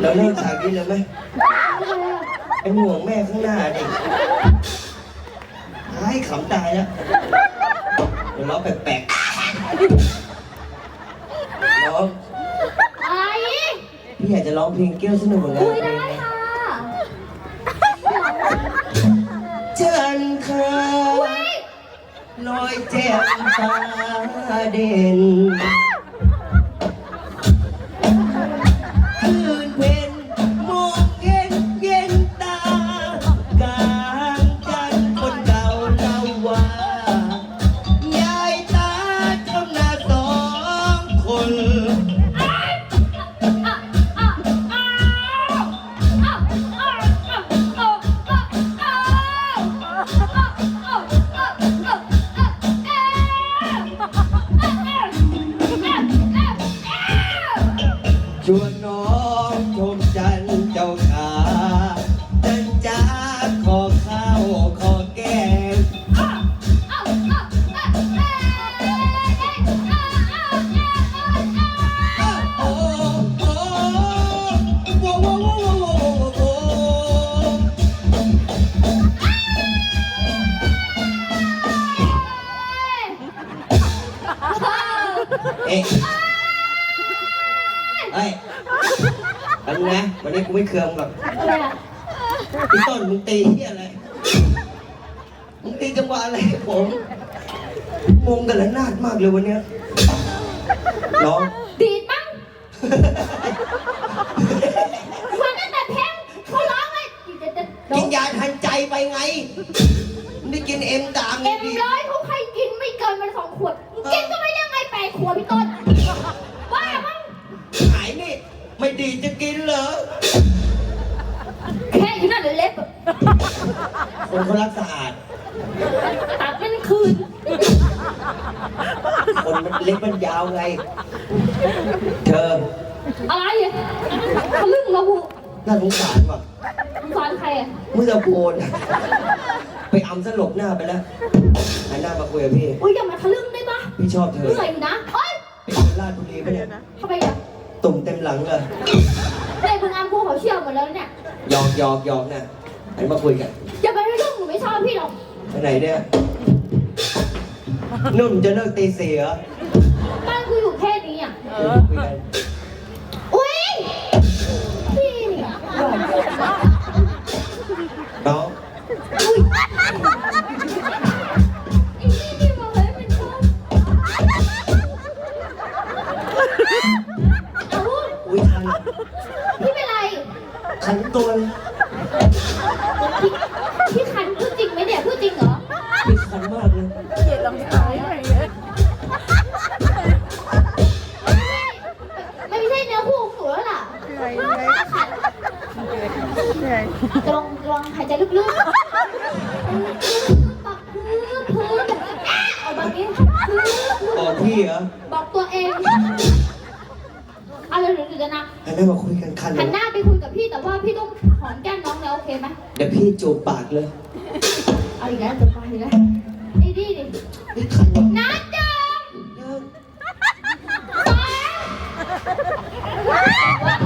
เราเลิกฉากนี้เลยไหมเป็นห่วงแม่ข้างหน้าดิให้ขำตายแล้วเดี๋ยวเราะแปลกๆน้องอะไรพี่อยากจะร้องเพลงเกี้ยวสนุกเหมือนกันคุยได้ค่ะเชิญค่ะอุ้ยลอยแจ่มฟ้าเด่น วนน้องชมจันเจ้าขาจันจ้าขอข้าวขอแกงโอ้โอ้โว้โว้โว้โว้โว้โว้เอ๊ะ เอ้ยอันนะ วันนี้กูไม่เคืองหรอกพี่ต้นมึงตีที่อะไร มึงตีจังหวะอะไรให้ผม งงกันละนาดมากเลยวันเนี้ยน้อง ดีดมั้งฟังตั้งแต่เพลงเขาร้องเลยกินยาทันใจไปไงไม่ได้กินเอ็มตามเอ็นี่มดิร้อยเขาใครกินไม่เกินมันสองขวดกินก็ไม่ได้ไงแปดขวดพี่ต้นบ้ามั้งหายนี่ ไม่ดีจะกินเหรอ แค่อยู่นั่นเลยเล็บอะคนเขารักสะอาด ตัดมันคืน คนมันเล็กมันยาวไง เธอ อะไรอะทะลึ่งเราบุน่าสงสารว่ะสงสารใครอะเมื่อโพนไปอำสลบหน้าไปแล้วหันหน้ามาคุยกับพี่ อุ้ยอย่ามาทะลึ่งได้ปะพี่ชอบเธเหอนื่อยอยู่นะเอ้ยไปคนราชบุรีปะเนี่ยทำไมอะ ตุ่มเต็มหลังเลยในบึงอามพูเขาเชี่ยวหมดแล้วเนี่ยหยอกหยอกหยอกนะหันมาคุยกันอย่าไปทะลึ่งหนูไม่ชอบพี่หรอกไปไหนเนี่ยนุ่นจะเลิกตีเสียบ้านกูอยู่แค่นี้อะคุยกัน อุ้ยทันพี่เป็นไรขันตัวพี่พี่คันพูดจริงไหมเนี่ยพูดจริงเหรอพี่คันมากเลยไม่ไม่ใช่เนื้อคู่ของหนูแล้วล่ะคันลองลองหายใจลึกๆปักพื้นพื้นเอาแบบนี้พื้นบอกพี่เหรอ บอกตัวเอง เอาเดี๋ยวเดี๋ยวนะหันหน้ามาคุยกันคันเลหัยนหน้าไปคุยกับพี่แต่ว่าพี่ต้องหอมแก้มน้องแล้วโอเคไหมเดี๋ยวพี่จูบปากเลยเอาอีกแล้วจะไปอีกแล้วไอ้นี่ดินี่คันว่ะนัดจองเลิกสอง